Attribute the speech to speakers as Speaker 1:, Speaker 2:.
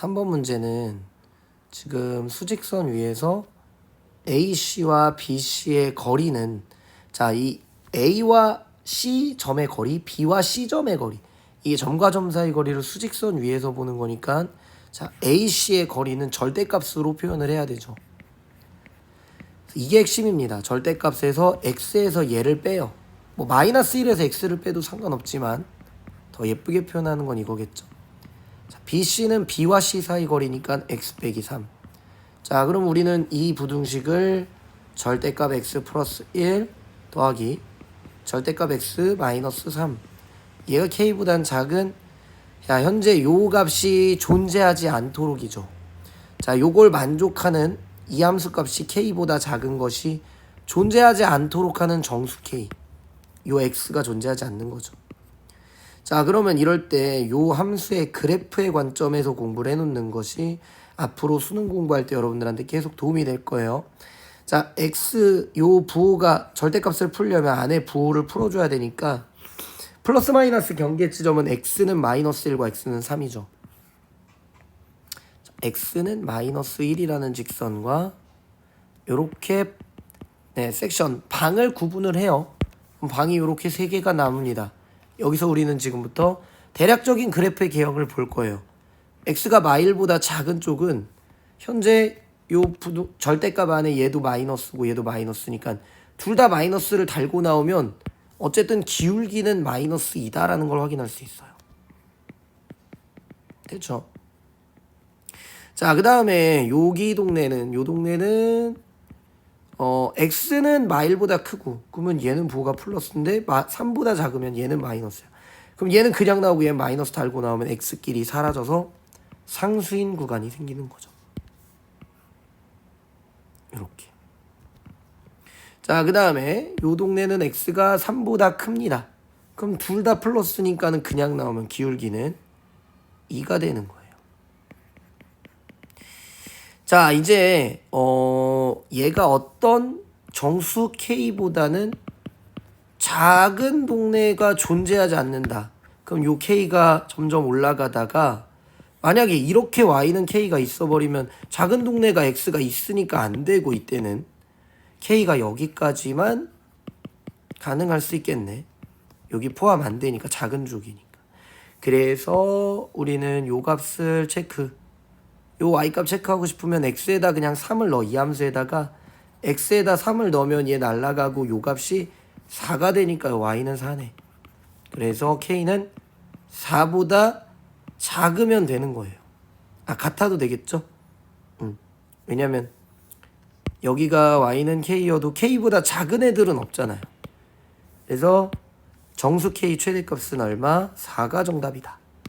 Speaker 1: 3번 문제는 지금 수직선 위에서 AC와 BC의 거리는 자, 이 A와 C 점의 거리, B와 C 점의 거리. 이게 점과 점 사이 거리를 수직선 위에서 보는 거니까 자, AC의 거리는 절대값으로 표현을 해야 되죠. 이게 핵심입니다. 절대값에서 x에서 얘를 빼요. 뭐 마이너스 1에서 x를 빼도 상관없지만 더 예쁘게 표현하는 건 이거겠죠. 자, BC는 B와 C 사이 거리니까 x 빼기 3. 자, 그럼 우리는 이 부등식을 절대값 x 플러스 1 더하기 절대값 x 마이너스 3. 얘가 k보단 작은 자, 현재 요 값이 존재하지 않도록이죠. 자, 요걸 만족하는 이 함수 값이 k보다 작은 것이 존재하지 않도록 하는 정수 k. 요 x가 존재하지 않는 거죠. 자, 그러면 이럴 때 요 함수의 그래프의 관점에서 공부를 해놓는 것이 앞으로 수능 공부할 때 여러분들한테 계속 도움이 될 거예요. 자, x 요 부호가 절대값을 풀려면 안에 부호를 풀어줘야 되니까 플러스 마이너스 경계 지점은 x는 마이너스 1과 x는 3이죠. x는 마이너스 1이라는 직선과 요렇게 네, 섹션 방을 구분을 해요. 방이 요렇게 세 개가 남습니다. 여기서 우리는 지금부터 대략적인 그래프의 개형을 볼 거예요. x가 마일보다 작은 쪽은 현재 요 부두, 절대값 안에 얘도 마이너스고 얘도 마이너스니까 둘 다 마이너스를 달고 나오면 어쨌든 기울기는 마이너스 2다라는 걸 확인할 수 있어요. 됐죠? 자, 그 다음에 여기 동네는 요 동네는 어 x는 마일보다 크고 그러면 얘는 부호가 플러스인데 마, 3보다 작으면 얘는 마이너스야. 그럼 얘는 그냥 나오고 얘는 마이너스 달고 나오면 x끼리 사라져서 상수인 구간이 생기는 거죠. 이렇게. 자, 그 다음에 요 동네는 x가 3보다 큽니다. 그럼 둘 다 플러스니까는 그냥 나오면 기울기는 2가 되는 거예요. 자, 이제 어 얘가 어떤 정수 K보다는 작은 동네가 존재하지 않는다. 그럼 요 K가 점점 올라가다가 만약에 이렇게 Y는 K가 있어 버리면 작은 동네가 X가 있으니까 안 되고 이때는 K가 여기까지만 가능할 수 있겠네. 여기 포함 안 되니까 작은 쪽이니까. 그래서 우리는 요 값을 체크 요 y값 체크하고 싶으면 x에다 그냥 3을 넣어 이 함수에다가. X에다 3을 넣으면 얘 날라가고 요 값이 4가 되니까 y는 4네. 그래서 k는 4보다 작으면 되는 거예요. 아 같아도 되겠죠? 음. 왜냐면 여기가 y는 k여도 k보다 작은 애들은 없잖아요. 그래서 정수 k 최대값은 얼마? 4가 정답이다